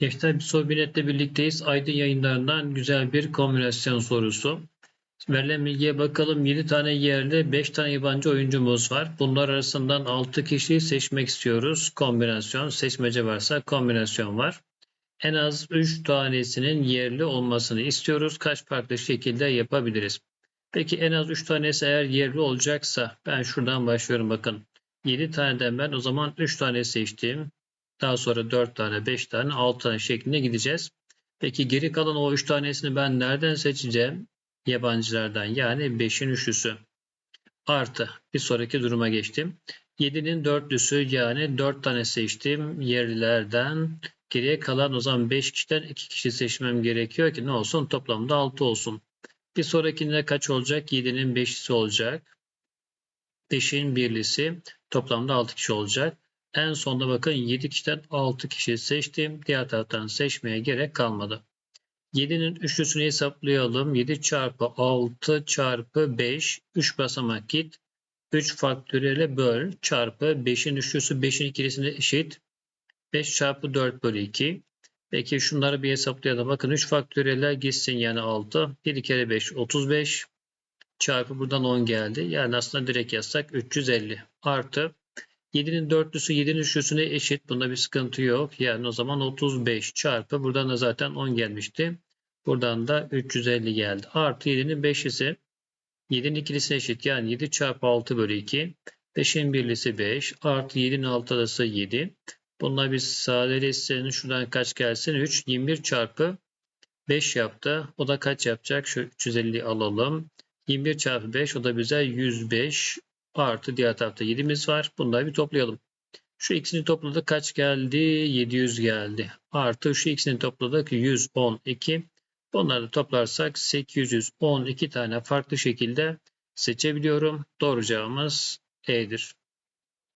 Gençler bir soru biletle birlikteyiz. Aydın yayınlarından güzel bir kombinasyon sorusu. Verilen bilgiye bakalım. 7 tane yerli, 5 tane yabancı oyuncumuz var. Bunlar arasından 6 kişiyi seçmek istiyoruz. Kombinasyon, seçmece varsa kombinasyon var. En az 3 tanesinin yerli olmasını istiyoruz. Kaç farklı şekilde yapabiliriz? Peki en az 3 tanesi eğer yerli olacaksa ben şuradan başlıyorum bakın. 7 taneden ben o zaman 3 tane seçtim. Daha sonra 4 tane, 5 tane, 6 tane şeklinde gideceğiz. Peki geri kalan o 3 tanesini ben nereden seçeceğim? Yabancılardan yani 5'in üçlüsü. Artı bir sonraki duruma geçtim. 7'nin dörtlüsü yani 4 tane seçtim yerlilerden. Geriye kalan o zaman 5 kişiden 2 kişi seçmem gerekiyor ki ne olsun toplamda 6 olsun. Bir sonrakinde kaç olacak? 7'nin 5'lisi olacak. 5'in birlisi toplamda 6 kişi olacak. En sonda bakın 7 kişiden 6 kişi seçtim. Diğer taraftan seçmeye gerek kalmadı. 7'nin üçlüsünü hesaplayalım. 7 çarpı 6 çarpı 5. 3 basamak git. 3 faktöriyele böl çarpı 5'in üçlüsü 5'in ikilisine eşit. 5 çarpı 4 bölü 2. Peki şunları bir hesaplayalım. Bakın 3 faktöriyeller gitsin yani 6. 1 kere 5 35. Çarpı buradan 10 geldi. Yani aslında direkt yazsak 350. Artı 7'nin dörtlüsü 7'nin üçlüsüne eşit. Bunda bir sıkıntı yok. Yani o zaman 35 çarpı buradan da zaten 10 gelmişti. Buradan da 350 geldi. Artı 7'nin 5'lisi 7'nin ikilisine eşit. Yani 7 çarpı 6 bölü 2. 5'in birlisi 5. Artı 7'nin altılısı 7. Bunlar bir sadeleşsin. Şuradan kaç gelsin? 3. 21 çarpı 5 yaptı. O da kaç yapacak? Şu 350 alalım. 21 çarpı 5 o da bize 105 artı diğer tarafta 7'miz var. Bunları bir toplayalım. Şu ikisini topladık kaç geldi? 700 geldi. Artı şu ikisini topladık 112. Bunları toplarsak 812 tane farklı şekilde seçebiliyorum. Doğru cevabımız E'dir.